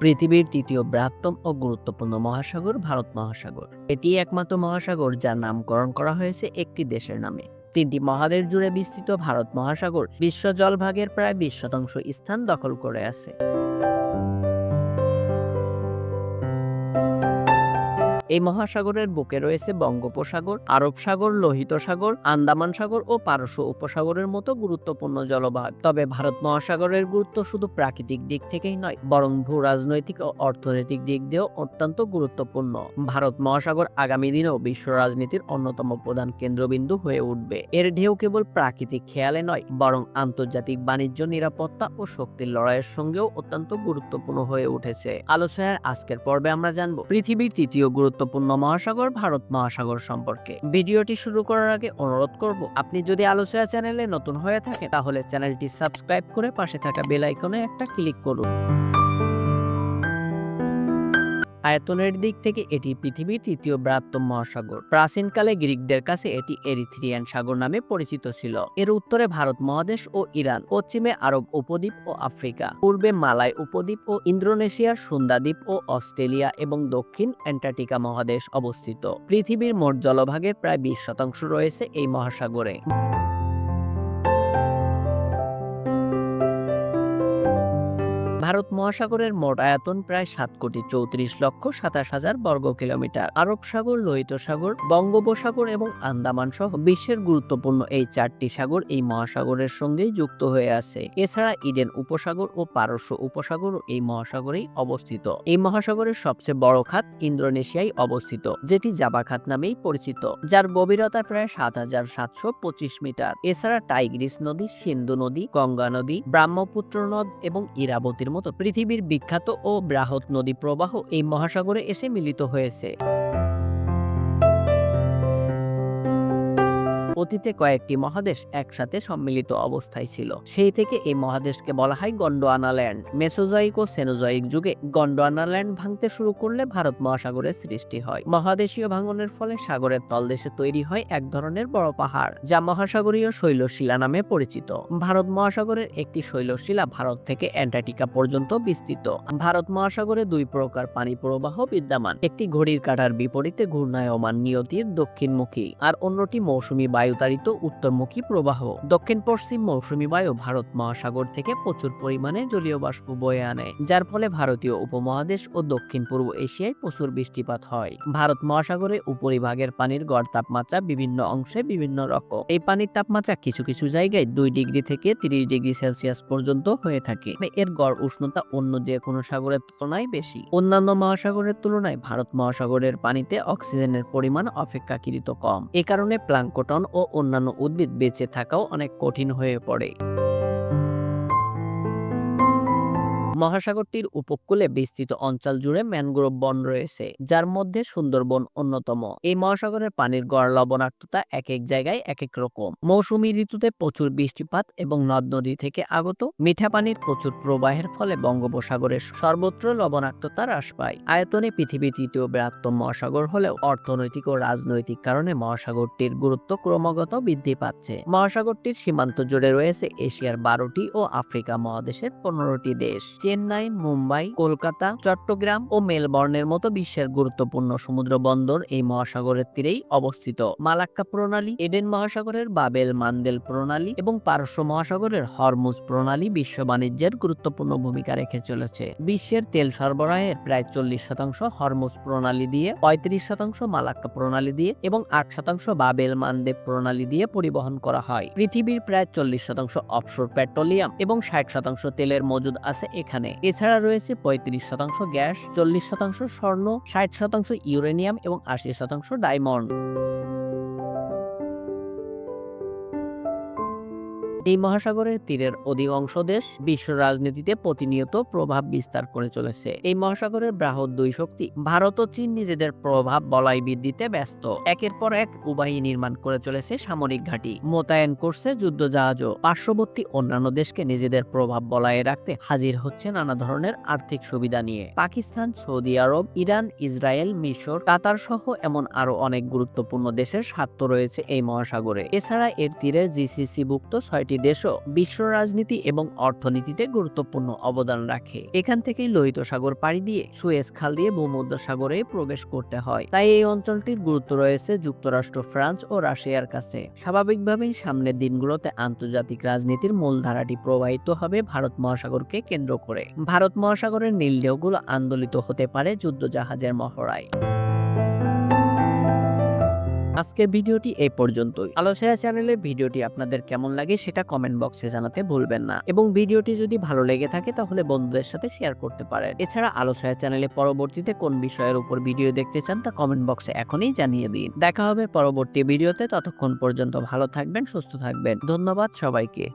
পৃথিবীর তৃতীয় বৃহত্তম ও গুরুত্বপূর্ণ মহাসাগর ভারত মহাসাগর। এটি একমাত্র মহাসাগর যার নামকরণ করা হয়েছে একটি দেশের নামে। তিনটি মহাদেশ জুড়ে বিস্তৃত ভারত মহাসাগর বিশ্ব জলভাগের প্রায় বিশ শতাংশ স্থান দখল করে আছে। এই মহাসাগরের বুকে রয়েছে বঙ্গোপসাগর, আরব সাগর, লোহিত সাগর, আন্দামান সাগর ও পারস্য উপসাগরের মতো গুরুত্বপূর্ণ জলবায়ু তবে ভারত মহাসাগরের গুরুত্ব শুধু প্রাকৃতিক দিক থেকেই নয়, বরং ভূ রাজনৈতিক ও অর্থনৈতিক দিক দিয়েও অত্যন্ত গুরুত্বপূর্ণ। ভারত মহাসাগর আগামী দিনেও বিশ্ব রাজনীতির অন্যতম প্রধান কেন্দ্রবিন্দু হয়ে উঠবে। এর ঢেউ কেবল প্রাকৃতিক খেয়ালে নয়, বরং আন্তর্জাতিক বাণিজ্য, নিরাপত্তা ও শক্তির লড়াইয়ের সঙ্গেও অত্যন্ত গুরুত্বপূর্ণ হয়ে উঠেছে। আলোচনার আজকের পর্বে আমরা জানব, পৃথিবীর তৃতীয় গুরুত্বপূর্ণ মহাসাগর, ভারত মহাসাগর সম্পর্কে। ভিডিওটি শুরু করার আগে অনুরোধ করব, আপনি যদি আলোচনা চ্যানেলে নতুন হয়ে থাকে তাহলে চ্যানেলটি সাবস্ক্রাইব করে পাশে থাকা বেল আইকনে একটা ক্লিক করুন। আয়তনের দিক থেকে এটি পৃথিবীর তৃতীয় বৃহত্তম মহাসাগর। প্রাচীনকালে গ্রিকদের কাছে এটি এরিথ্রিয়ান সাগর নামে পরিচিত ছিল। এর উত্তরে ভারত মহাদেশ ও ইরান, পশ্চিমে আরব উপদ্বীপ ও আফ্রিকা, পূর্বে মালায় উপদ্বীপ ও ইন্দোনেশিয়ার সুন্দাদ্বীপ ও অস্ট্রেলিয়া এবং দক্ষিণ অ্যান্টার্কটিকা মহাদেশ অবস্থিত। পৃথিবীর মোট জলভাগের প্রায় বিশ শতাংশ রয়েছে এই মহাসাগরে। ভারত মহাসাগরের মোট আয়তন প্রায় সাত কোটি চৌত্রিশ লক্ষ সাতাশ হাজার বর্গ কিলোমিটার আরব সাগর, লোহিত সাগর, বঙ্গোপসাগর এবং আন্দামান সহ বিশ্বের গুরুত্বপূর্ণ এই চারটি সাগর এই মহাসাগরের সঙ্গেই যুক্ত হয়ে আছে। এছাড়া ইডেন উপসাগর ও পারস্য উপসাগর এই মহাসাগরেই অবস্থিত। এই মহাসাগরের সবচেয়ে বড় খাত ইন্দোনেশিয়ায় অবস্থিত, যেটি জাবা খাত নামেই পরিচিত, যার গভীরতা প্রায় সাত হাজার সাতশো পঁচিশ মিটার। এছাড়া টাইগ্রিস নদী, সিন্ধু নদী, গঙ্গা নদী, ব্রহ্মপুত্র নদ এবং ইরাবতীর মতো পৃথিবীর বিখ্যাত ও বৃহৎ নদী প্রবাহ এই মহাসাগরে এসে মিলিত হয়েছে। অতীতে কয়েকটি মহাদেশ একসাথে সম্মিলিত অবস্থায় ছিল। সেই থেকে এই মহাদেশকে বলা হয় গন্ডোয়ানা ল্যান্ড মেসোজয়িক ও সেনোজয়িক যুগে গন্ডোয়ানা ল্যান্ড ভাঙতে শুরু করলে ভারত মহাসাগরের সৃষ্টি হয়। মহাদেশীয় ভাঙনের ফলে সাগরের তলদেশে তৈরি হয় এক ধরনের বড় পাহাড়, যা মহাসাগরীয় শৈলশিলা নামে পরিচিত। ভারত মহাসাগরের একটি শৈলশিলা ভারত থেকে অ্যান্টার্কটিকা পর্যন্ত বিস্তৃত। ভারত মহাসাগরে দুই প্রকার পানি প্রবাহ বিদ্যমান, একটি ঘড়ির কাঁটার বিপরীতে ঘূর্ণায়মান নিয়তির দক্ষিণমুখী, আর অন্যটি মৌসুমী বায়ুতাড়িত উত্তরমুখী প্রবাহ। দক্ষিণ পশ্চিম মৌসুমী বায়ু ভারত মহাসাগর থেকে প্রচুর পরিমাণে জলীয় বাষ্প বয়ে আনে, যার ফলে ভারতীয় উপমহাদেশ ও দক্ষিণ পূর্ব এশিয়ায় প্রচুর বৃষ্টিপাত হয়। ভারত মহাসাগরে উপরিভাগের পানির গড় তাপমাত্রা বিভিন্ন অংশে বিভিন্ন রকম। এই পানির তাপমাত্রা কিছু কিছু জায়গায় দুই ডিগ্রি থেকে তিরিশ ডিগ্রি সেলসিয়াস পর্যন্ত হয়ে থাকে। এর গড় উষ্ণতা অন্য যে কোনো সাগরের তুলনায় বেশি। অন্যান্য মহাসাগরের তুলনায় ভারত মহাসাগরের পানিতে অক্সিজেনের পরিমাণ অপেক্ষাকৃত কম। এ কারণে প্লাঙ্কটন অন্যান্য উদ্ভিদ বেঁচে থাকাও অনেক কঠিন হয়ে পড়ে। মহাসাগরটির উপকূলে বিস্তৃত অঞ্চল জুড়ে ম্যানগ্রোভ বন রয়েছে, যার মধ্যে সুন্দরবন অন্যতম। এই মহাসাগরের পানির গড় লবণাক্ততা এক এক জায়গায় এক এক রকম। মৌসুমী ঋতুতে প্রচুর বৃষ্টিপাত এবং নদ নদী থেকে আগত মিঠা পানির প্রচুর প্রবাহের ফলে বঙ্গোপসাগরের সর্বত্র লবণাক্ততা হ্রাস পায়। আয়তনে পৃথিবীর তৃতীয় বৃহত্তম মহাসাগর হলেও অর্থনৈতিক ও রাজনৈতিক কারণে মহাসাগরটির গুরুত্ব ক্রমাগত বৃদ্ধি পাচ্ছে। মহাসাগরটির সীমান্ত জুড়ে রয়েছে এশিয়ার বারোটি ও আফ্রিকা মহাদেশের পনেরোটি দেশ। চেন্নাই, মুম্বাই, কলকাতা, চট্টগ্রাম ও মেলবর্নের মতো বিশ্বের গুরুত্বপূর্ণ সমুদ্র বন্দর এই মহাসাগরের তীরেই অবস্থিত। মালাক্কা প্রণালী, এডেন মহাসাগরের বাবেল মান্দেল প্রণালী এবং পারস্য মহাসাগরের হরমুজ প্রণালী বিশ্ব বাণিজ্যের গুরুত্বপূর্ণ ভূমিকা রেখে চলেছে। বিশ্বের তেল সরবরাহের প্রায় চল্লিশ শতাংশ হরমুজ প্রণালী দিয়ে, পঁয়ত্রিশ শতাংশ মালাক্কা প্রণালী দিয়ে এবং আট শতাংশ বাবেল মানদেব প্রণালী দিয়ে পরিবহন করা হয়। পৃথিবীর প্রায় চল্লিশ শতাংশ অফশোর পেট্রোলিয়াম এবং ষাট শতাংশ তেলের মজুদ আছে এখানে। এছাড়া রয়েছে পঁয়ত্রিশ শতাংশ গ্যাস, চল্লিশ শতাংশ স্বর্ণ, ষাট শতাংশ ইউরেনিয়াম এবং আশি শতাংশ ডায়মন্ড। এই মহাসাগরের তীরের অধিকাংশ দেশ বিশ্ব রাজনীতিতে প্রতিনিয়ত প্রভাব বিস্তার করে চলেছে। এই মহাসাগরের বৃহৎ দুই শক্তি, ভারত ও চীন নিজেদের প্রভাব বলয় বৃদ্ধিতে ব্যস্ত। একের পর এক উবাহী নির্মাণ করে চলেছে সামরিক ঘাঁটি। মোতায়েন করছে যুদ্ধ জাহাজও পার্শ্ববর্তী অন্যান্য দেশকে নিজেদের প্রভাব বলায়ে রাখতে হাজির হচ্ছে নানা ধরনের আর্থিক সুবিধা নিয়ে। Pakistan, Saudi Arab, Iran, Israel, মিশর, কাতার সহ এমন আরও অনেক গুরুত্বপূর্ণ দেশের স্বার্থ রয়েছে এই মহাসাগরে। এছাড়া এর তীরে জিসিসি ভুক্ত ছয়টি দেশও বিশ্ব রাজনীতি এবং অর্থনীতিতে গুরুত্বপূর্ণ অবদান রাখে। এখান থেকেই লোহিত সাগর পাড়ি দিয়ে সুয়েজ খাল দিয়ে ভূমধ্য সাগরে প্রবেশ করতে হয়। তাই এই অঞ্চলটির গুরুত্ব রয়েছে যুক্তরাষ্ট্র, ফ্রান্স ও রাশিয়ার কাছে। স্বাভাবিকভাবেই সামনের দিনগুলোতে আন্তর্জাতিক রাজনীতির মূলধারাটি প্রবাহিত হবে ভারত মহাসাগরকে কেন্দ্র করে। ভারত মহাসাগরের নীল আন্দোলিত হতে পারে যুদ্ধজাহাজের মহড়ায়। আজকের ভিডিওটি এই পর্যন্তই। আলোচনা চ্যানেলে ভিডিওটি আপনাদের কেমন লাগে সেটা কমেন্ট বক্সে জানাতে ভুলবেন না। এবং ভিডিওটি যদি ভালো লেগে থাকে তাহলে বন্ধুদের সাথে শেয়ার করতে পারেন। এছাড়া আলোচনা চ্যানেলে পরবর্তীতে কোন বিষয়ের উপর ভিডিও দেখতে চান তা কমেন্ট বক্সে এখনই জানিয়ে দিন। দেখা হবে পরবর্তী ভিডিওতে, ততক্ষণ পর্যন্ত ভালো থাকবেন, সুস্থ থাকবেন। ধন্যবাদ সবাইকে।